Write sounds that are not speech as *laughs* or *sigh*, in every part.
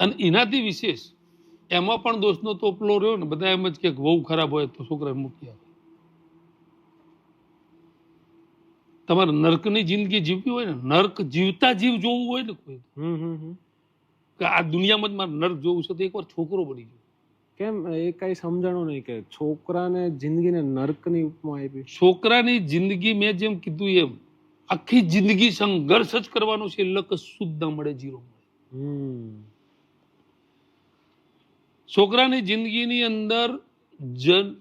અને એનાથી વિશેષ એમાં પણ દોષનો તોપલો રહ્યો ને બધા એમ જ કે બહુ ખરાબ હોય તો છોકરા મૂકી આવે તમારે નર્કની જિંદગી જીવવી હોય ને નર્ક જીવતા જીવ જોવું હોય ને કોઈ કે આ દુનિયામાં જ મારે નર્ક જોવું છે તો એકવાર છોકરો બની ગયો. કેમ? એ કઈ સમજણો નહીં કે છોકરાને જિંદગીને નર્કની ઉપમા આપી. છોકરાની જિંદગી મેં જેમ કીધું એમ આખી જિંદગી સંઘર્ષ જ કરવાનો છે લક શુદ્ધ મળે જીરો મળે. હમ. છોકરાની જિંદગીની અંદર જન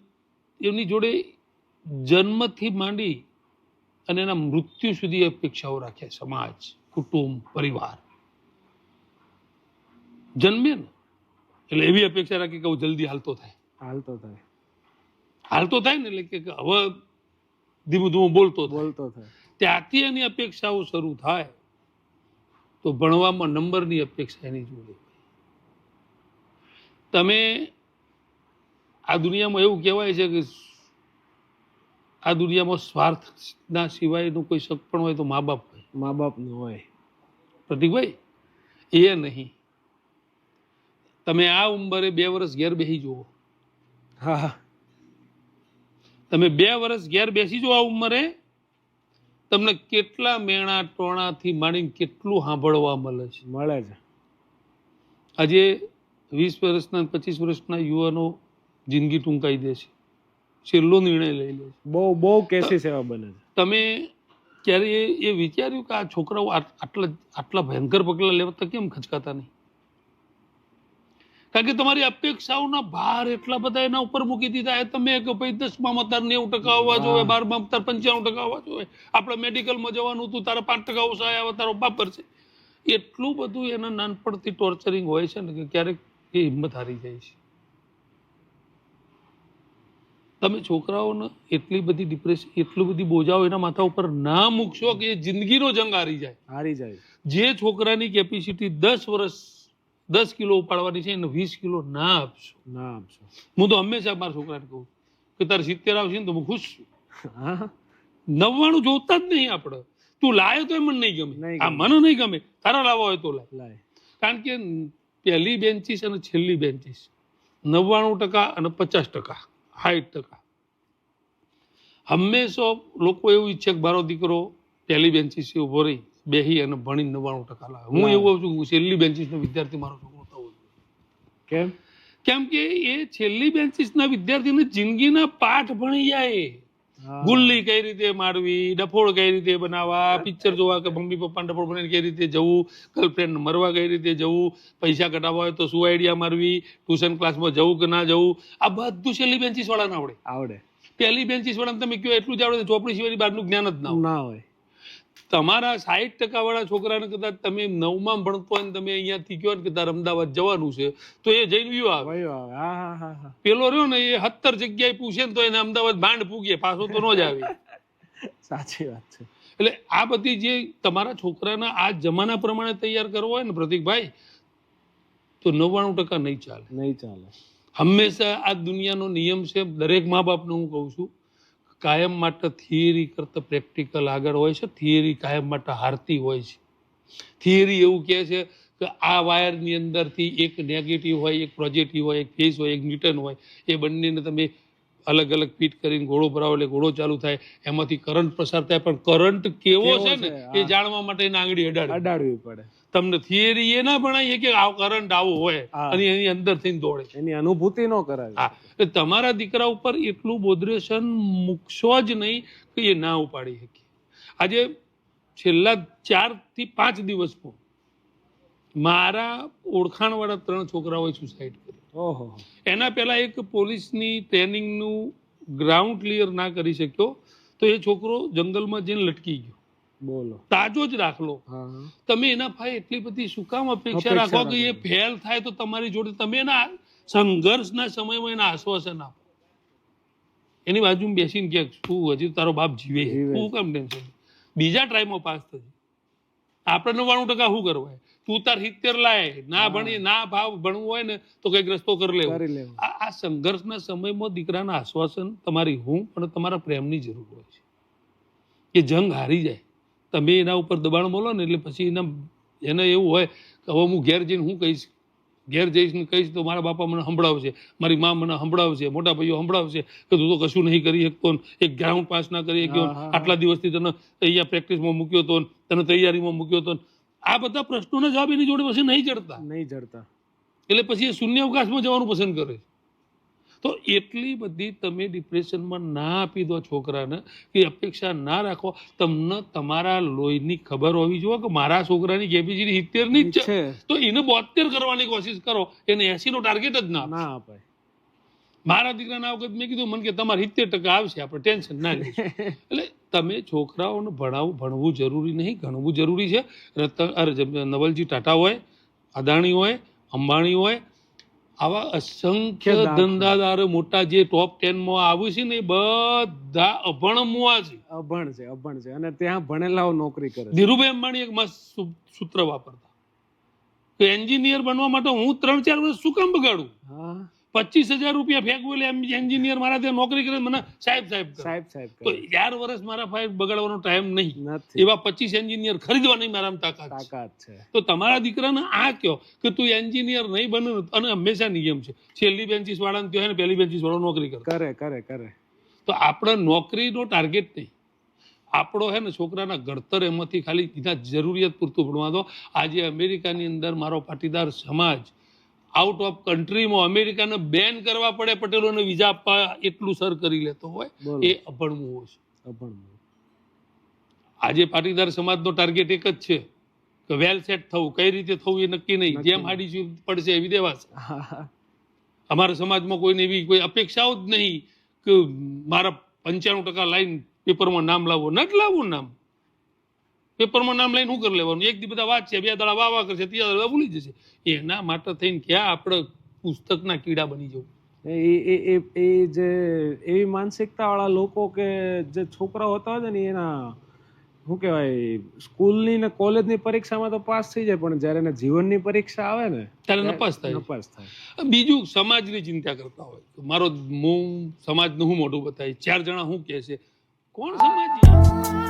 એમની જોડે જન્મથી માંડી અને એના મૃત્યુ સુધી અપેક્ષાઓ રાખે સમાજ કુટુંબ પરિવાર. જન્મે ને એટલે એવી અપેક્ષા રાખે કે હું જલ્દી હાલતો થાય. હાલતો થાય. હાલતો થાય ને એટલે કે હવે ધીમું ધીમું બોલતો બોલતો થાય. ત્યાંથી એની અપેક્ષાઓ શરૂ થાય તો ભણવામાં નંબરની અપેક્ષા એની જોડે. તમે આ દુનિયામાં એવું કહેવાય છે કે આ દુનિયામાં સ્વાર્થના સિવાયનું કોઈ શક પણ હોય તો મા બાપ હોય. મા બાપનું હોય. પ્રતિકભાઈ એ નહીં. તમે આ ઉંમરે બે વર્ષ ઘેર બેસી જુઓ. હા હા. તમે બે વર્ષ ઘેર બેસી જો આ ઉંમરે તમને કેટલા મેણા ટોણાથી માંડીને કેટલું સાંભળવા મળે છે. મળે છે. આજે વીસ વર્ષના પચીસ વર્ષના યુવાનો જિંદગી ટૂંકાઈ દે છે. છેલ્લો નિર્ણય લઈ લે છે. બહુ બહુ કેસીસ એવા બને છે. તમે ક્યારે એ વિચાર્યું કે આ છોકરાઓ આટલા આટલા ભયંકર પગલાં લેવાતા કેમ ખચકાતા નહીં? કારણ કે તમારી અપેક્ષાઓના ભાર એટલા બધા એના ઉપર મૂકી દીધા. એ તમે કે ભાઈ દસમાં તાર નેવું ટકા આવવા જોઈએ બારમાં તાર પંચાણું ટકા આવવા જોઈએ આપણે મેડિકલમાં જવાનું હતું તારા પાંચ ટકા ઓછા આવ્યા તારો બાપર છે એટલું બધું એના નાનપણથી ટોર્ચરિંગ હોય છે ને કે ક્યારેક એ હિંમત હારી જાય છે. તમે છોકરાઓને એટલી બધી ડિપ્રેશન એટલું બધી બોજાઓ એના માથા ઉપર ના મૂકશો કે જિંદગીનો જંગ હારી જાય. હારી જાય. જે છોકરાની કેપેસિટી દસ વર્ષ દસ કિલો ઉપાડવાની છે એને વીસ કિલો ના આપશો. ના આપશો. હું તો હંમેશા મારા છોકરાને કહું કે તારે સિત્તેર આવશે ને તો હું ખુશ છું. નવ્વાણું જોતા જ નહીં આપણે. તું લાયો તો એ મને નહીં ગમે. આ મને નહીં ગમે. તારા લાવવા હોય તો લાય. કારણ કે પહેલી બેન્ચીસ અને છેલ્લી બેન્ચીસ. નવ્વાણું ટકા અને પચાસ ટકા સાઠ ટકા. હંમેશા લોકો એવું ઈચ્છે કે મારો દીકરો પહેલી બેન્ચીસ ઊભો રહી બેહી અને ભણી નવ્વાણું ટકા લાવે. હું એવું છું છેલ્લી બેન્ચીસનો વિદ્યાર્થી મારો છોકરો થવો જોઈએ. કેમ? કેમ કે એ છેલ્લી બેન્ચીસના વિદ્યાર્થીને જિંદગીના પાઠ ભણી જાય. ગુલ્લી કઈ રીતે મારવી ડફોળ કઈ રીતે બનાવવા પિક્ચર જોવા કે મમ્મી પપ્પાને ડફોળ બનાવીને કઈ રીતે જવું ગર્લફ્રેન્ડ મરવા કઈ રીતે જવું પૈસા કઢાવવા હોય તો શું આઈડિયા મારવી ટ્યુશન ક્લાસમાં જવું કે ના જવું આ બધું છેલ્લી બેન્ચીસ વાળાને આવડે. આવડે. પહેલી બેન્ચીસ વાળાને તમે કયો એટલું જ આવડે ચોપડી સિવાયની બહારનું જ્ઞાન જ ના હોય. ના હોય. તમારા સાહીઠ ટકા વાળા છોકરાને કદાચ તમે નવમાં ભણતો હોય તમે અહીંયાથી ને કે તારે અમદાવાદ જવાનું છે તો એ જઈને વ્યૂ આવે. પેલો રહ્યો ને એ સત્તર જગ્યાએ પૂછે ને તો એને અમદાવાદ ભાંડ પૂગે પાછો તો ન જ આવે. *laughs* સાચી વાત છે. એટલે આ બધી જે તમારા છોકરાના આ જમાના પ્રમાણે તૈયાર કરવો હોય ને પ્રતિકભાઈ તો નવ્વાણું ટકા નહીં ચાલે. નહીં ચાલે. હંમેશા આ દુનિયાનો નિયમ છે દરેક મા બાપને હું કહું છું કાયમ માટે થિયરી કરતાં પ્રેક્ટિકલ આગળ હોય છે. થિયરી કાયમ માટે હારતી હોય છે. થિયરી એવું કહે છે કે આ વાયરની અંદરથી એક નેગેટિવ હોય, એક પોઝિટિવ હોય, એક ફેઝ હોય, એક ન્યૂટન હોય, એ બંનેને તમે અલગ અલગ પીટ કરીને ગોળો ભરાવો એટલે ગોળો ચાલુ થાય. એમાંથી કરંટ પસાર થાય પણ કરંટ કેવો છે ને એ જાણવા માટે આંગળી અડાડે અડાડવી પડે. તમને થિયરી એ ના ભણાવીએ કે આ કરંટ આવો હોય અને એની અંદર થઈને દોડે. એની અનુભૂતિ ન કરાય હા. એટલે તમારા દીકરા ઉપર એટલું બોધરેશન મૂકશો જ નહીં કે એ ના ઉપાડી શકે. આજે છેલ્લા ચારથી પાંચ દિવસમાં મારા ઓળખાણવાળા ત્રણ છોકરાઓએ સુસાઇડ કર્યું. ઓહો. એના પહેલાં એક પોલીસની ટ્રેનિંગનું ગ્રાઉન્ડ ક્લિયર ના કરી શક્યો તો એ છોકરો જંગલમાં જઈને લટકી ગયો. બોલો. તાજો જ દાખલો તમે એના ભાઈ એટલી બધી શું કામ અપેક્ષા રાખો કે એ ફેલ થાય તો તમારી જોડે તમે એના સંઘર્ષના સમયમાં એના આશ્વાસન આપો. એની બાજુમાં બેસીને કે શું હજી તારો બાપ. જીવે શું કામ ટેન્શન બીજા ટ્રાયમાં પાસ થશે આપણે નવ્વાણું ટકા શું કરવા તું તાર સિત્તેર લાય ના ભણી ના ભાવ ભણવું હોય ને તો કંઈક રસ્તો કરી લેવો. આ આ સંઘર્ષના સમયમાં દીકરાના આશ્વાસન તમારી હું અને તમારા પ્રેમની જરૂર હોય છે. કે જંગ હારી જાય. તમે એના ઉપર દબાણ બોલો ને એટલે પછી એના એને એવું હોય કે હવે હું ઘેર જઈને હું કહીશ ઘેર જઈશ ને કહીશ તો મારા બાપા મને સંભળાવશે મારી મા મને સંભળાવશે મોટા ભાઈઓ સંભળાવશે કે તું તો કશું નહીં કરી શકતો એક ગ્રાઉન્ડ પાસ ના કરી શક્યો આટલા દિવસથી તને અહીંયા પ્રેક્ટિસમાં મૂક્યો હતો તને તૈયારીમાં મૂક્યો હતો આ બધા પ્રશ્નોના જવાબ એની જોડે પછી નહીં ચડતા. નહીં જડતા એટલે પછી એ શૂન્યાવકાશમાં જવાનું પસંદ કરે છે. તો એટલી બધી તમે ડિપ્રેશનમાં ના આપી દો છોકરાને કે અપેક્ષા ના રાખો. તમને તમારા લોહીની ખબર હોવી જોઈએ કે મારા છોકરાની કેપેસિટી સિત્તેરની જ છે. તો એને બોતેર કરવાની કોશિશ કરો. એને એસી નો ટાર્ગેટ જ ના ના અપાય. મારા દીકરાના વખત મેં કીધું મને કે તમારે સિત્તેર ટકા આવશે આપણે ટેન્શન ના લઈશું *laughs* એટલે તમે છોકરાઓને ભણાવવું ભણવું જરૂરી નહીં ભણવું જરૂરી છે. રતન નવલજી ટાટા હોય અદાણી હોય અંબાણી હોય આવા અસંખ્ય. ધંધાદારો મોટા જે ટોપ ટેનમાં આવ્યું છે ને એ બધા અભણ મુવા છે. અભણ છે અભણ છે. અને ત્યાં ભણેલાઓ નોકરી કરે ધીરુભાઈ અંબાણી એક મસ્ત સૂત્ર વાપરતા. કે એન્જિનિયર બનવા માટે હું ત્રણ ચાર વર્ષ શું કામ બગાડું? હા. પચીસ હજાર રૂપિયા ફેંકવું એટલે એન્જિનિયર મારા ત્યાં નોકરી કરે મને સાહેબ સાહેબ સાહેબ સાહેબ તો ચાર વર્ષ મારા ફાઈવ બગાડવાનો ટાઈમ નહીં. એવા પચીસ એન્જિનિયર ખરીદવાની મારામાં તાકાત. તાકાત છે. તો તમારા દીકરાને આ કહો કે તું એન્જિનિયર નહીં બને અને હંમેશા નિયમ છે. છેલ્લી બેન્ચીસ વાળાને કહે ને પહેલી બેન્ચીસ વાળો નોકરી કરે. કરે કરે કરે. તો આપણે નોકરીનો ટાર્ગેટ નહીં. આપણો હે ને છોકરાના ઘડતર એમાંથી ખાલી એના જરૂરિયાત પૂરતું ભણવા દો. આજે અમેરિકાની અંદર મારો પાટીદાર સમાજ આઉટ ઓફ કન્ટ્રીમાં અમેરિકાને બેન કરવા પડે પટેલોને વિઝા આપવા એટલું સર કરી લેતો હોય એ અભણવું હોય છે. આજે પાટીદાર સમાજનો ટાર્ગેટ એક જ છે કે વેલ સેટ થવું. કઈ રીતે થવું એ નક્કી નહીં. જેમ. હાડી પડશે એવી દેવાશે. અમારા સમાજમાં કોઈને એવી કોઈ અપેક્ષાઓ જ નહીં કે મારા પંચાણું ટકા લાઈન પેપરમાં નામ લાવો. નથી લાવવું નામ. પેપરમાં નામ લઈને શું કરી લેવાનું? એક દી બધા વાંચશે બે દાડા વાહ વાહ કરશે ત્રીજા દાડા ભૂલી જશે. એના માટે થઈને ક્યાં આપણે પુસ્તકના કીડા બની જવું? એ એ એ જે એવી માનસિકતા વાળા લોકો કે જે છોકરાઓ હતા ને એના શું કહેવાય સ્કૂલની ને કોલેજની પરીક્ષામાં તો પાસ થઈ જાય પણ જ્યારે એને જીવનની પરીક્ષા આવે ને ત્યારે નપાસ થાય. નપાસ થાય. બીજું સમાજની ચિંતા કરતા હોય. મારો હું સમાજનું હું મોટું બતાવી ચાર જણા શું કહે છે? કોણ સમાજ